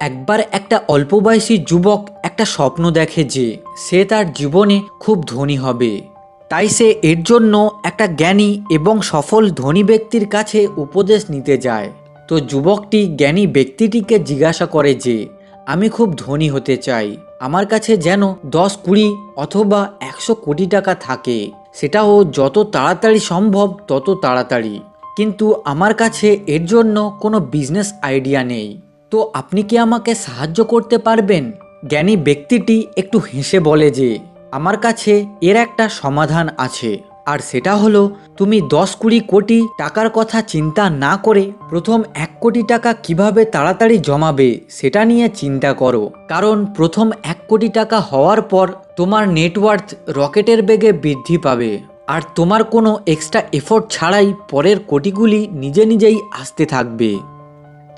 একবার একটা অল্প বয়সী যুবক একটা স্বপ্ন দেখে যে সে তার জীবনে খুব ধনী হবে। তাই সে এর জন্য একটা জ্ঞানী এবং সফল ধনী ব্যক্তির কাছে উপদেশ নিতে যায়। তো যুবকটি জ্ঞানী ব্যক্তিটিকে জিজ্ঞাসা করে যে, আমি খুব ধনী হতে চাই। আমার কাছে যেন দশ কুড়ি অথবা একশো কোটি টাকা থাকে। সেটাও যত তাড়াতাড়ি সম্ভব তত তাড়াতাড়ি। কিন্তু আমার কাছে এর জন্য কোনো বিজনেস আইডিয়া নেই। তো আপনি কি আমাকে সাহায্য করতে পারবেন? জ্ঞানী ব্যক্তিটি একটু হেসে বলে যে, আমার কাছে এর একটা সমাধান আছে। আর সেটা হলো, তুমি দশ কুড়ি কোটি টাকার কথা চিন্তা না করে প্রথম এক কোটি টাকা কীভাবে তাড়াতাড়ি জমাবে সেটা নিয়ে চিন্তা করো। কারণ প্রথম এক কোটি টাকা হওয়ার পর তোমার নেটওয়ার্থ রকেটের বেগে বৃদ্ধি পাবে। আর তোমার কোনো এক্সট্রা এফোর্ট ছাড়াই পরের কোটিগুলি নিজে নিজেই আসতে থাকবে।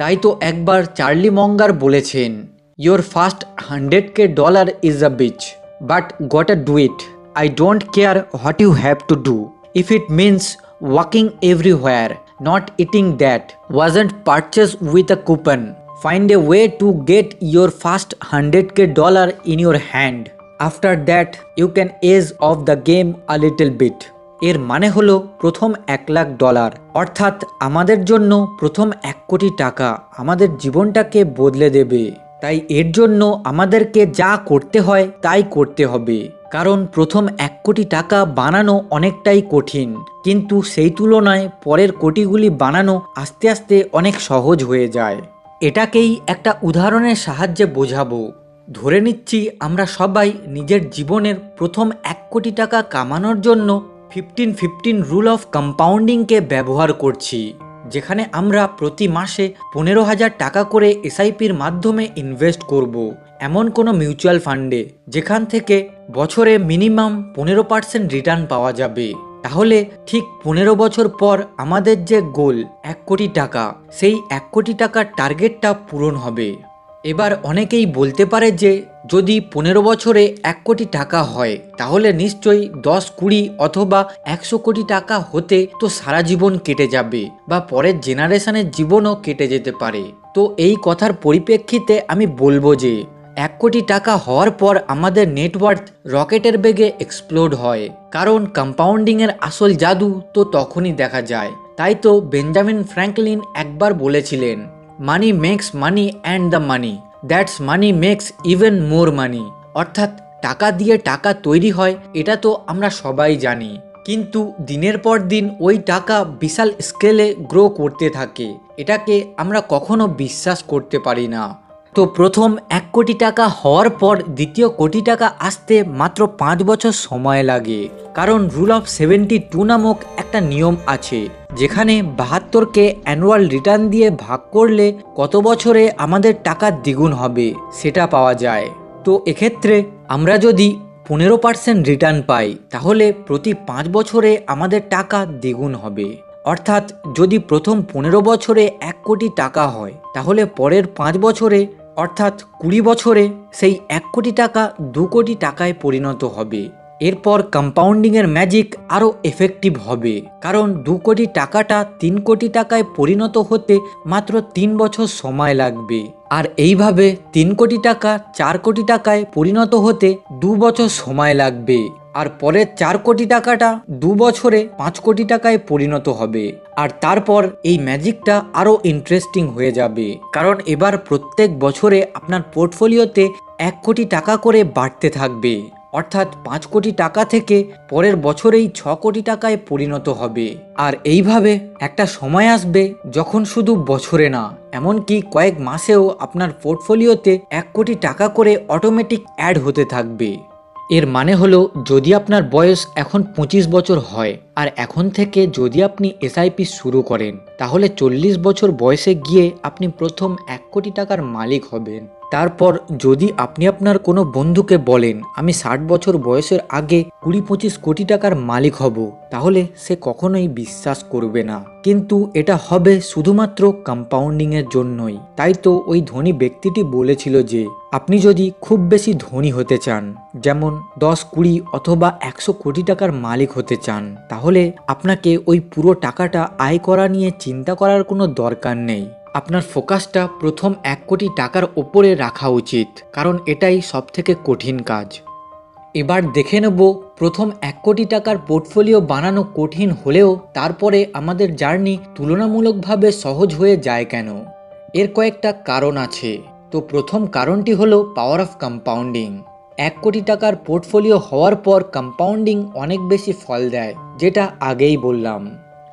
তাই তো একবার চার্লি মঙ্গার বলেছেন your first hundred K dollar is a bitch but got a do it I don't care what you have to do if it means walking everywhere not eating that wasn't purchase with a coupon find a way to get your first hundred K dollar in your hand after that you can ease off the game a little bit এর মানে হলো প্রথম এক lakh dollar. অর্থাৎ আমাদের জন্য প্রথম এক কোটি টাকা আমাদের জীবনটাকে বদলে দেবে। তাই এর জন্য আমাদেরকে যা করতে হয় তাই করতে হবে। কারণ প্রথম এক কোটি টাকা বানানো অনেকটাই কঠিন। কিন্তু সেই তুলনায় পরের কোটিগুলি বানানো আস্তে আস্তে অনেক সহজ হয়ে যায়। এটাকেই একটা উদাহরণের সাহায্যে বোঝাবো। ধরে নিচ্ছি আমরা সবাই নিজের জীবনের প্রথম এক কোটি টাকা কামানোর জন্য ফিফটিন ফিফটিন রুল অফ কম্পাউন্ডিংকে ব্যবহার করছি, যেখানে আমরা প্রতি মাসে পনেরো হাজার টাকা করে এসআইপির মাধ্যমে ইনভেস্ট করব। এমন কোনো মিউচুয়াল ফান্ডে যেখান থেকে বছরে মিনিমাম পনেরো পার্সেন্ট রিটার্ন পাওয়া যাবে তাহলে ঠিক পনেরো বছর পর আমাদের যে গোল এক কোটি টাকা, সেই এক কোটি টাকার টার্গেটটা পূরণ হবে এবার অনেকেই বলতে পারে যে যদি পনেরো বছরে এক কোটি টাকা হয়, তাহলে নিশ্চয়ই দশ, কুড়ি অথবা একশো কোটি টাকা হতে তো সারা জীবন কেটে যাবে বা পরের জেনারেশনের জীবনও কেটে যেতে পারে। তো এই কথার পরিপ্রেক্ষিতে আমি বলব যে, এক কোটি টাকা হওয়ার পর আমাদের নেটওয়ার্থ রকেটের বেগে এক্সপ্লোড হয়। কারণ কম্পাউন্ডিংয়ের আসল জাদু তো তখনই দেখা যায়। তাই তো বেঞ্জামিন ফ্র্যাঙ্কলিন একবার বলেছিলেন money makes money and the money that's money makes even more money. অর্থাৎ টাকা দিয়ে টাকা তৈরি হয়, এটা তো আমরা সবাই জানি। কিন্তু দিনের পর দিন ওই টাকা বিশাল স্কেলে গ্রো করতে থাকে। এটাকে আমরা কখনো বিশ্বাস করতে পারি না। তো প্রথম এক কোটি টাকা হওয়ার পর দ্বিতীয় কোটি টাকা আসতে মাত্র পাঁচ বছর সময় লাগে। কারণ রুল অফ সেভেন্টি টু নামক একটা নিয়ম আছে। যেখানে বাহাত্তরকে অ্যানুয়াল রিটার্ন দিয়ে ভাগ করলে কত বছরে আমাদের টাকা দ্বিগুণ হবে সেটা পাওয়া যায়। তো এক্ষেত্রে আমরা যদি পনেরো পার্সেন্ট রিটার্ন পাই, তাহলে প্রতি পাঁচ বছরে আমাদের টাকা দ্বিগুণ হবে। অর্থাৎ যদি প্রথম পনেরো বছরে এক কোটি টাকা হয়, তাহলে পরের পাঁচ বছরে, অর্থাৎ কুড়ি বছরে, সেই এক কোটি টাকা দু কোটি টাকায় পরিণত হবে। এরপর কম্পাউন্ডিংয়ের ম্যাজিক আরও এফেক্টিভ হবে। কারণ দু কোটি টাকাটা তিন কোটি টাকায় পরিণত হতে মাত্র তিন বছর সময় লাগবে। আর এইভাবে তিন কোটি টাকা চার কোটি টাকায় পরিণত হতে দু বছর সময় লাগবে। আর পরের চার কোটি টাকাটা দু বছরে পাঁচ কোটি টাকায় পরিণত হবে। আর তারপর এই ম্যাজিকটা আরও ইন্টারেস্টিং হয়ে যাবে। কারণ এবার প্রত্যেক বছরে আপনার পোর্টফোলিওতে এক কোটি টাকা করে বাড়তে থাকবে। অর্থাৎ পাঁচ কোটি টাকা থেকে পরের বছরেই ছ কোটি টাকায় পরিণত হবে। আর এইভাবে একটা সময় আসবে যখন শুধু বছরে না, এমনকি কয়েক মাসেও আপনার পোর্টফোলিওতে এক কোটি টাকা করে অটোমেটিক অ্যাড হতে থাকবে। এর মানে হলো, যদি আপনার বয়স এখন পঁচিশ বছর হয়, আর এখন থেকে যদি আপনি এসআইপি শুরু করেন, তাহলে চল্লিশ বছর বয়সে গিয়ে আপনি প্রথম এক কোটি টাকার মালিক হবেন। তারপর যদি আপনি আপনার কোনো বন্ধুকে বলেন, আমি ষাট বছর বয়সের আগে কুড়ি পঁচিশ কোটি টাকার মালিক হব, তাহলে সে কখনোই বিশ্বাস করবে না। কিন্তু এটা হবে শুধুমাত্র কম্পাউন্ডিংয়ের জন্যই। তাই তো ওই ধনী ব্যক্তিটি বলেছিল যে, আপনি যদি খুব বেশি ধনী হতে চান, যেমন দশ, কুড়ি অথবা একশো কোটি টাকার মালিক হতে চান, তাহলে আপনাকে ওই পুরো টাকাটা আয় করা নিয়ে চিন্তা করার কোনো দরকার নেই। আপনার ফোকাসটা প্রথম এক কোটি টাকার ওপরে রাখা উচিত, কারণ এটাই সবথেকে কঠিন কাজ। এবার দেখে নেব প্রথম এক কোটি টাকার পোর্টফোলিও বানানো কঠিন হলেও তারপরে আমাদের জার্নি তুলনামূলকভাবে সহজ হয়ে যায় কেন? এর কয়েকটা কারণ আছে। তো প্রথম কারণটি হলো পাওয়ার অফ কম্পাউন্ডিং এক কোটি টাকার পোর্টফোলিও হওয়ার পর কম্পাউন্ডিং অনেক বেশি ফল দেয়, যেটা আগেই বললাম।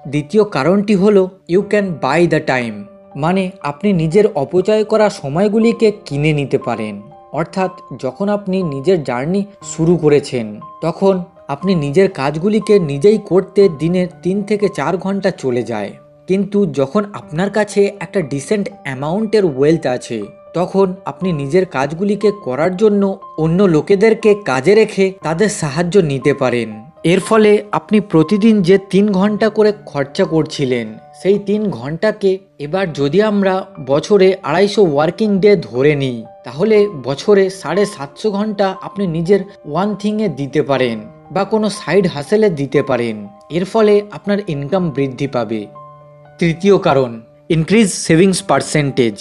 দ্বিতীয় কারণটি হলো you can buy the time মানে আপনি নিজের অপচয় করা সময়গুলিকে কিনে নিতে পারেন। অর্থাৎ যখন আপনি নিজের জার্নি শুরু করেছেন, তখন আপনি নিজের কাজগুলিকে নিজেই করতে দিনের তিন থেকে চার ঘণ্টা চলে যায়। কিন্তু যখন আপনার কাছে একটা ডিসেন্ট অ্যামাউন্টের ওয়েলথ আছে, তখন আপনি নিজের কাজগুলিকে করার জন্য অন্য লোকেদেরকে কাজে রেখে তাদের সাহায্য নিতে পারেন। এর ফলে আপনি প্রতিদিন যে তিন ঘণ্টা করে খরচা করছিলেন সেই তিন ঘন্টাকে এবার যদি আমরা বছরে আড়াইশো ওয়ার্কিং ডে ধরে নিই, তাহলে বছরে সাড়ে সাতশো ঘণ্টা আপনি নিজের ওয়ান থিংয়ে দিতে পারেন বা কোনো সাইড হাসেলে দিতে পারেন। এর ফলে আপনার ইনকাম বৃদ্ধি পাবে। তৃতীয় কারণ ইনক্রিজ সেভিংস পার্সেন্টেজ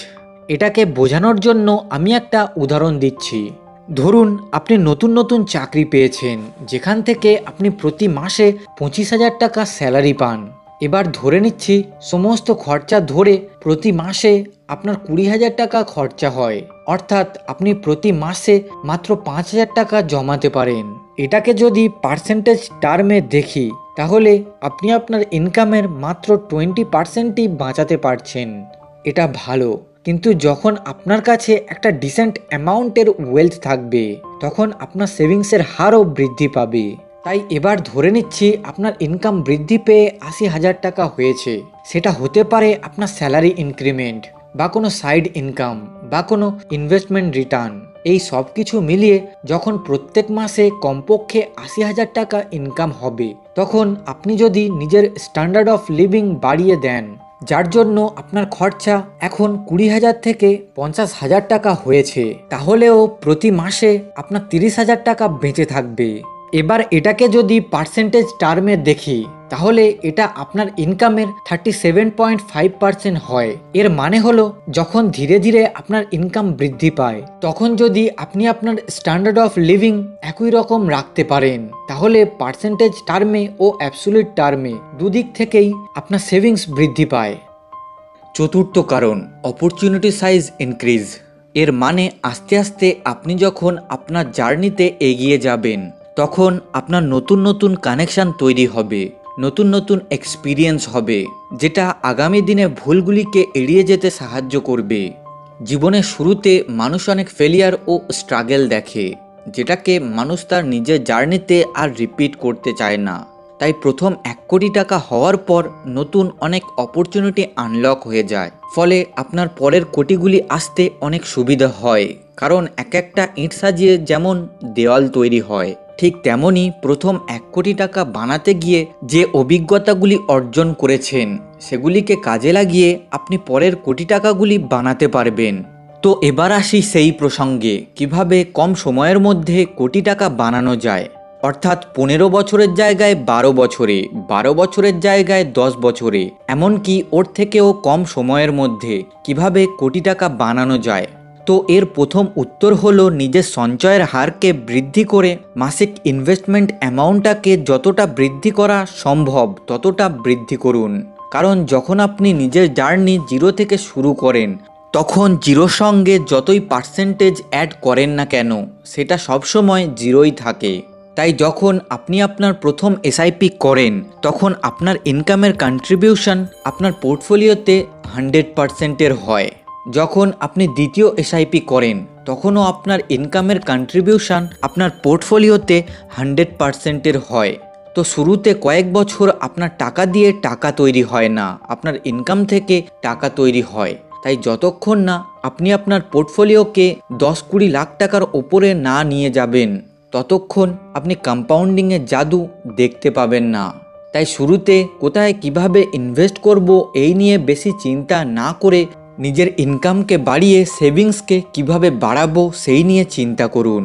এটাকে বোঝানোর জন্য আমি একটা উদাহরণ দিচ্ছি। ধরুন, আপনি নতুন নতুন চাকরি পেয়েছেন, যেখান থেকে আপনি প্রতি মাসে পঁচিশ হাজার টাকা স্যালারি পান। এবার ধরে নিচ্ছি, সমস্ত খরচা ধরে প্রতি মাসে আপনার কুড়ি হাজার টাকা খরচা হয়। অর্থাৎ আপনি প্রতি মাসে মাত্র পাঁচ হাজার টাকা জমাতে পারেন। এটাকে যদি পার্সেন্টেজ টার্মে দেখি, তাহলে আপনি আপনার ইনকামের মাত্র টোয়েন্টি পার্সেন্টই বাঁচাতে পারছেন। এটা ভালো। কিন্তু যখন আপনার কাছে একটা ডিসেন্ট অ্যামাউন্টের ওয়েলথ থাকবে, তখন আপনার সেভিংসের হারও বৃদ্ধি পাবে। তাই এবার ধরে নিচ্ছি আপনার ইনকাম বৃদ্ধি পেয়ে আশি হাজার টাকা হয়েছে। সেটা হতে পারে আপনার স্যালারি ইনক্রিমেন্ট বা কোনো সাইড ইনকাম বা কোনো ইনভেস্টমেন্ট রিটার্ন এই সব কিছু মিলিয়ে যখন প্রত্যেক মাসে কমপক্ষে আশি হাজার টাকা ইনকাম হবে, তখন আপনি যদি নিজের স্ট্যান্ডার্ড অফ লিভিং বাড়িয়ে দেন, যার জন্য আপনার খরচা এখন কুড়ি হাজার থেকে পঞ্চাশ হাজার টাকা হয়েছে, তাহলেও প্রতি মাসে আপনার তিরিশ হাজার টাকা বেঁচে থাকবে। এবার এটাকে যদি পার্সেন্টেজ টার্মে দেখি, তাহলে এটা আপনার ইনকামের thirty seven point five percent হয়। এর মানে হলো, যখন ধীরে ধীরে আপনার ইনকাম বৃদ্ধি পায়, তখন যদি আপনি আপনার স্ট্যান্ডার্ড অফ লিভিং একই রকম রাখতে পারেন, তাহলে পার্সেন্টেজ টার্মে ও অ্যাবসুলিট টার্মে দুদিক থেকেই আপনার সেভিংস বৃদ্ধি পায়। চতুর্থ কারণ অপরচুনিটি সাইজ ইনক্রিজ এর মানে আস্তে আস্তে আপনি যখন আপনার জার্নিতে এগিয়ে যাবেন তখন আপনার নতুন নতুন কানেকশান তৈরি হবে, নতুন নতুন এক্সপিরিয়েন্স হবে, যেটা আগামী দিনে ভুলগুলিকে এড়িয়ে যেতে সাহায্য করবে। জীবনের শুরুতে মানুষ অনেক ফেলিয়ার ও স্ট্রাগেল দেখে, যেটাকে মানুষ তার নিজের জার্নিতে আর রিপিট করতে চায় না। তাই প্রথম এক কোটি টাকা হওয়ার পর নতুন অনেক অপরচুনিটি আনলক হয়ে যায়। ফলে আপনার পরের কোটিগুলি আসতে অনেক সুবিধা হয়, কারণ এক একটা ইট সাজিয়ে যেমন দেওয়াল তৈরি হয় ঠিক তেমনই প্রথম এক কোটি টাকা বানাতে গিয়ে যে অভিজ্ঞতাগুলি অর্জন করেছেন, সেগুলিকে কাজে লাগিয়ে আপনি পরের কোটি টাকাগুলি বানাতে পারবেন। তো এবার আসি সেই প্রসঙ্গে, কীভাবে কম সময়ের মধ্যে কোটি টাকা বানানো যায়? অর্থাৎ পনেরো বছরের জায়গায় বারো বছরে, বারো বছরের জায়গায় দশ বছরে, এমনকি ওর থেকেও কম সময়ের মধ্যে কীভাবে কোটি টাকা বানানো যায়? তো এর প্রথম উত্তর হলো নিজের সঞ্চয়ের হারকে বৃদ্ধি করে মাসিক ইনভেস্টমেন্ট অ্যামাউন্টটাকে যতটা বৃদ্ধি করা সম্ভব ততটা বৃদ্ধি করুন। কারণ যখন আপনি নিজের জার্নি জিরো থেকে শুরু করেন, তখন জিরোর সঙ্গে যতই পার্সেন্টেজ অ্যাড করেন না কেন, সেটা সবসময় জিরোই থাকে। তাই যখন আপনি আপনার প্রথম এসআইপি করেন, তখন আপনার ইনকামের কন্ট্রিবিউশন আপনার পোর্টফোলিওতে হান্ড্রেড পার্সেন্টের হয়। যখন আপনি দ্বিতীয় এসআইপি করেন, তখনও আপনার ইনকামের কন্ট্রিবিউশন আপনার পোর্টফোলিওতে হান্ড্রেড পার্সেন্টের হয়। তো শুরুতে কয়েক বছর আপনার টাকা দিয়ে টাকা তৈরি হয় না, আপনার ইনকাম থেকে টাকা তৈরি হয়। তাই যতক্ষণ না আপনি আপনার পোর্টফোলিওকে দশ কুড়ি লাখ টাকার ওপরে না নিয়ে যাবেন, ততক্ষণ আপনি কম্পাউন্ডিংয়ের জাদু দেখতে পাবেন না। তাই শুরুতে কোথায় কীভাবে ইনভেস্ট করব এই নিয়ে বেশি চিন্তা না করে নিজের ইনকামকে বাড়িয়ে সেভিংসকে কীভাবে বাড়াবো সেই নিয়ে চিন্তা করুন।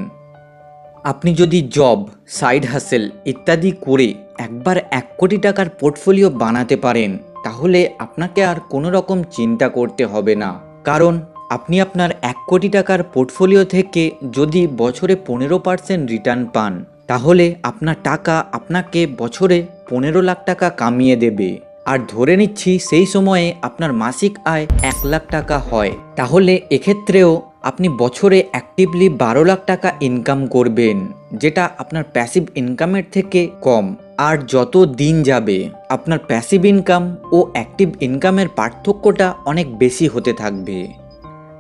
আপনি যদি জব সাইড হাসেল ইত্যাদি করে একবার এক কোটি টাকার পোর্টফোলিও বানাতে পারেন, তাহলে আপনাকে আর কোনো রকম চিন্তা করতে হবে না। কারণ আপনি আপনার এক কোটি টাকার পোর্টফোলিও থেকে যদি বছরে পনেরো পার্সেন্ট রিটার্ন পান, তাহলে আপনার টাকা আপনাকে বছরে পনেরো লাখ টাকা কামিয়ে দেবে। আর ধরে নিচ্ছি সেই সময়ে আপনার মাসিক আয় এক লাখ টাকা হয়। তাহলে এক্ষেত্রেও আপনি বছরে অ্যাক্টিভলি বারো লাখ টাকা ইনকাম করবেন, যেটা আপনার প্যাসিভ ইনকামের থেকে কম। আর যত দিন যাবে, আপনার প্যাসিভ ইনকাম ও অ্যাক্টিভ ইনকামের পার্থক্যটা অনেক বেশি হতে থাকবে।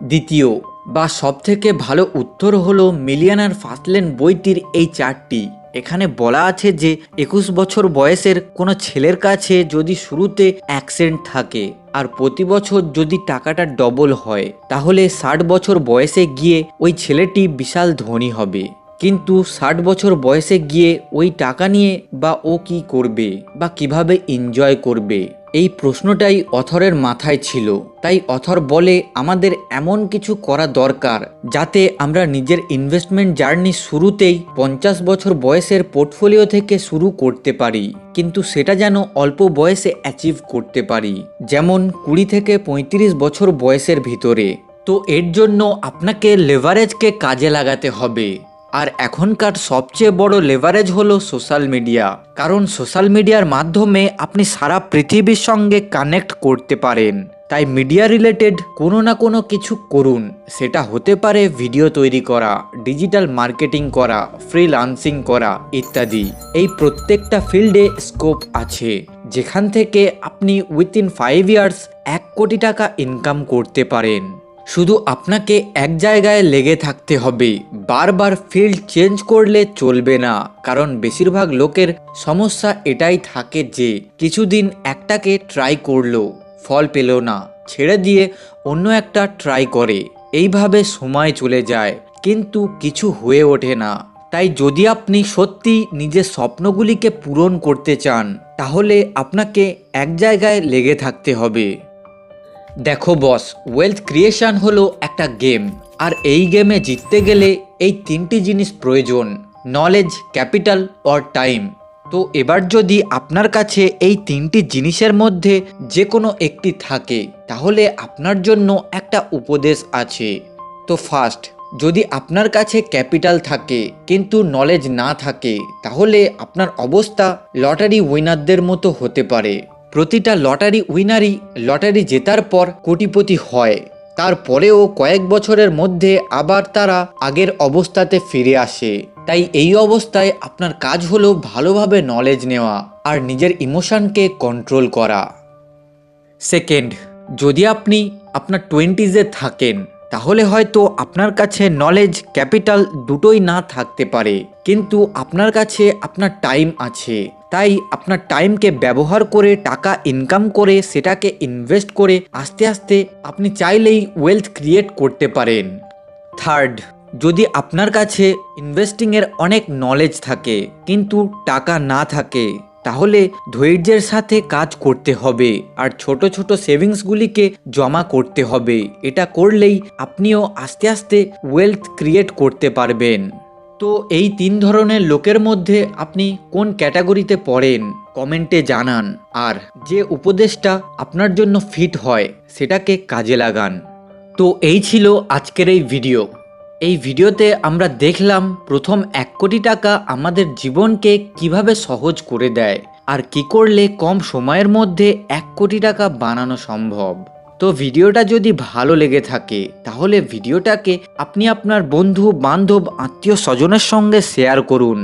দ্বিতীয়, বা সবথেকে ভালো উত্তর হলো মিলিয়ানার ফার্স্টলেন বইটির এই চারটি। এখানে বলা আছে যে একুশ বছর বয়সের কোনো ছেলের কাছে যদি শুরুতে অ্যাক্সেন্ট থাকে আর প্রতি বছর যদি টাকাটা ডবল হয়, তাহলে ষাট বছর বয়সে গিয়ে ওই ছেলেটি বিশাল ধনী হবে। কিন্তু ষাট বছর বয়সে গিয়ে ওই টাকা নিয়ে বা ও কি করবে বা কীভাবে এনজয় করবে? এই প্রশ্নটাই অথরের মাথায় ছিল। তাই অথর বলে, আমাদের এমন কিছু করা দরকার, যাতে আমরা নিজের ইনভেস্টমেন্ট জার্নি শুরুতেই পঞ্চাশ বছর বয়সের পোর্টফোলিও থেকে শুরু করতে পারি। কিন্তু সেটা যেন অল্প বয়সে অ্যাচিভ করতে পারি। যেমন কুড়ি থেকে পঁয়ত্রিশ বছর বয়সের ভিতরে। তো এর জন্য আপনাকে লেভারেজকে কাজে লাগাতে হবে। আর এখনকার সবচেয়ে বড় লেভারেজ হলো সোশ্যাল মিডিয়া কারণ সোশ্যাল মিডিয়ার মাধ্যমে আপনি সারা পৃথিবীর সঙ্গে কানেক্ট করতে পারেন। তাই মিডিয়া রিলেটেড কোনো না কোনো কিছু করুন। সেটা হতে পারে ভিডিও তৈরি করা ডিজিটাল মার্কেটিং করা ফ্রিলান্সিং করা ইত্যাদি। এই প্রত্যেকটা ফিল্ডে স্কোপ আছে, যেখান থেকে আপনি উইথিন ফাইভ ইয়ার্স এক কোটি টাকা ইনকাম করতে পারেন। শুধু আপনাকে এক জায়গায় লেগে থাকতে হবে। বারবার ফিল্ড চেঞ্জ করলে চলবে না, কারণ বেশিরভাগ লোকের সমস্যা এটাই থাকে যে, কিছুদিন একটাকে ট্রাই করল, ফল পেল না, ছেড়ে দিয়ে অন্য একটা ট্রাই করে। এইভাবে সময় চলে যায়, কিন্তু কিছু হয়ে ওঠে না। তাই যদি আপনি সত্যি নিজের স্বপ্নগুলিকে পূরণ করতে চান, তাহলে আপনাকে এক জায়গায় লেগে থাকতে হবে। দেখো বস ওয়েলথ ক্রিয়েশন হলো একটা গেম আর এই গেমে জিততে গেলে এই তিনটি জিনিস প্রয়োজন নলেজ ক্যাপিটাল অর টাইম তো এবার যদি আপনার কাছে এই তিনটি জিনিসের মধ্যে যে কোনো একটি থাকে, তাহলে আপনার জন্য একটা উপদেশ আছে। তো ফার্স্ট যদি আপনার কাছে ক্যাপিটাল থাকে, কিন্তু নলেজ না থাকে, তাহলে আপনার অবস্থা লটারি উইনারদের মতো হতে পারে। প্রতিটা লটারি উইনারই লটারি জেতার পর কোটিপতি হয়। তারপরেও কয়েক বছরের মধ্যে আবার তারা আগের অবস্থাতে ফিরে আসে। তাই এই অবস্থায় আপনার কাজ হলো ভালোভাবে নলেজ নেওয়া আর নিজের ইমোশনকে কন্ট্রোল করা। সেকেন্ড যদি আপনি আপনার টোয়েন্টিজে থাকেন তাহলে হয়তো আপনার কাছে নলেজ ক্যাপিটাল দুটোই না থাকতে পারে। কিন্তু আপনার কাছে আপনার টাইম আছে। তাই আপনার টাইমকে ব্যবহার করে, টাকা ইনকাম করে, সেটাকে ইনভেস্ট করে, আস্তে আস্তে আপনি চাইলেই ওয়েলথ ক্রিয়েট করতে পারেন। থার্ড যদি আপনার কাছে ইনভেস্টিংয়ের অনেক নলেজ থাকে, কিন্তু টাকা না থাকে তাহলে ধৈর্যের সাথে কাজ করতে হবে আর ছোট ছোট সেভিংসগুলিকে জমা করতে হবে। এটা করলেই আপনিও আস্তে আস্তে ওয়েলথ ক্রিয়েট করতে পারবেন। তো এই তিন ধরনের লোকের মধ্যে আপনি কোন ক্যাটাগরিতে পড়েন, কমেন্টে জানান। আর যে উপদেশটা আপনার জন্য ফিট হয়, সেটাকে কাজে লাগান। তো এই ছিল আজকের এই ভিডিও এই ভিডিওতে আমরা দেখলাম প্রথম এক কোটি টাকা আমাদের জীবনকে কীভাবে সহজ করে দেয় আর কি করলে কম সময়ের মধ্যে এক কোটি টাকা বানানো সম্ভব। তো ভিডিওটা যদি ভালো লেগে থাকে, তাহলে ভিডিওটাকে আপনি আপনার বন্ধু, বান্ধব, আত্মীয় স্বজনের সঙ্গে শেয়ার করুন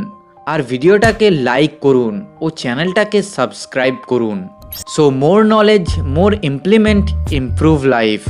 আর ভিডিওটাকে লাইক করুন ও চ্যানেলটাকে সাবস্ক্রাইব করুন। So more knowledge more implement improve life